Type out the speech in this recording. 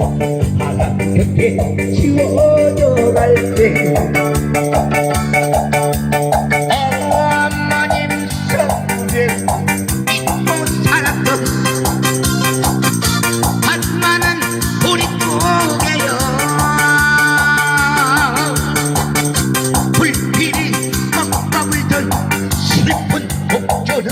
바람 곁에 지워져 갈때 어머님 손에 잊고 살았던 한많은 우리 고개여 불길이 꺾어불던 슬픈 목조는